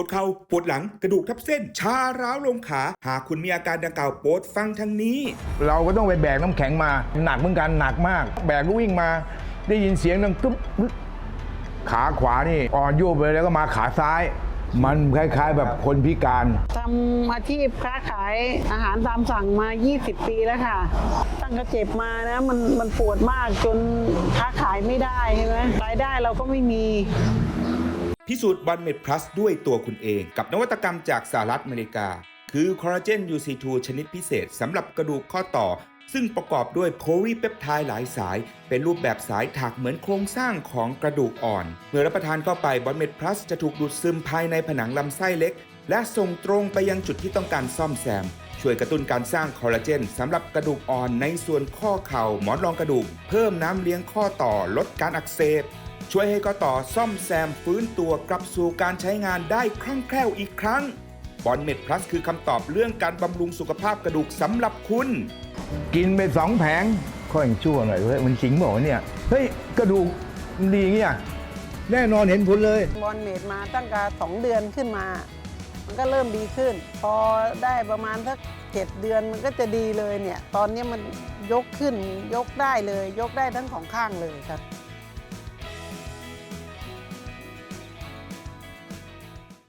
วดเข่าปวดหลังกระดูกทับเส้น ชาร้าวลงขา หากคุณมีอาการดังกล่าวโปรดฟังทางนี้ เราก็ต้องไปแบกน้ำแข็งมา หนักเหมือนกันหนักมาก แบกก็วิ่งมา ได้ยินเสียงดังตึ๊บปึ๊บขาขวานี่อ่อนโยบไปแล้วก็มาขาซ้าย มันคล้ายๆ แบบคนพิการทำอาชีพค้าขายอาหารตามสั่งมา 20 ปีแล้วค่ะ ตั้งแต่เจ็บมานะมันมันปวดมากจนค้าขายไม่ได้ใช่ไหมรายได้เราก็ไม่มี พิสูจน์บอลเมดพลัสด้วยตัวคุณเอง กับนวัตกรรมจากสหรัฐอเมริกา คือคอลลาเจน UC2 ชนิดพิเศษสำหรับกระดูกข้อต่อ ซึ่งประกอบด้วยโพลีเปปไทด์หลายสาย เป็นรูปแบบสายถักเหมือนโครงสร้างของกระดูกอ่อน เมื่อรับประทานเข้าไปบอลเมดพลัสจะถูกดูดซึมภายในผนังลำไส้เล็ก และส่งตรงไปยังจุดที่ต้องการซ่อมแซมช่วยกระตุ้นการสร้างคอลลาเจนสำหรับกระดูกอ่อนในส่วนข้อเข่าหมอนรองกระดูก เพิ่มน้ำเลี้ยงข้อต่อลดการอักเสบ ช่วยให้ข้อต่อซ่อมแซมฟื้นตัวกลับสู่การใช้งานได้คล่องแคล่วอีกครั้ง บอลเม็ดพลัสคือคำตอบเรื่องการบำรุงสุขภาพกระดูกสำหรับคุณ กินไปสองแผงค่อยชั่วหน่อยเฮ้ยมันจริงบอกว่าวะเนี่ยเฮ้ยกระดูกมันดีเงี้ยแน่นอนเห็นผลเลย บอลเมดมาตั้งแต่สองเดือนขึ้นมา มันก็เริ่มดีขึ้น พอได้ประมาณสักเจ็ดเดือนมันก็จะดีเลยเนี่ย ตอนนี้มันยกขึ้นยกได้เลย ยกได้ทั้งของข้างเลยครับ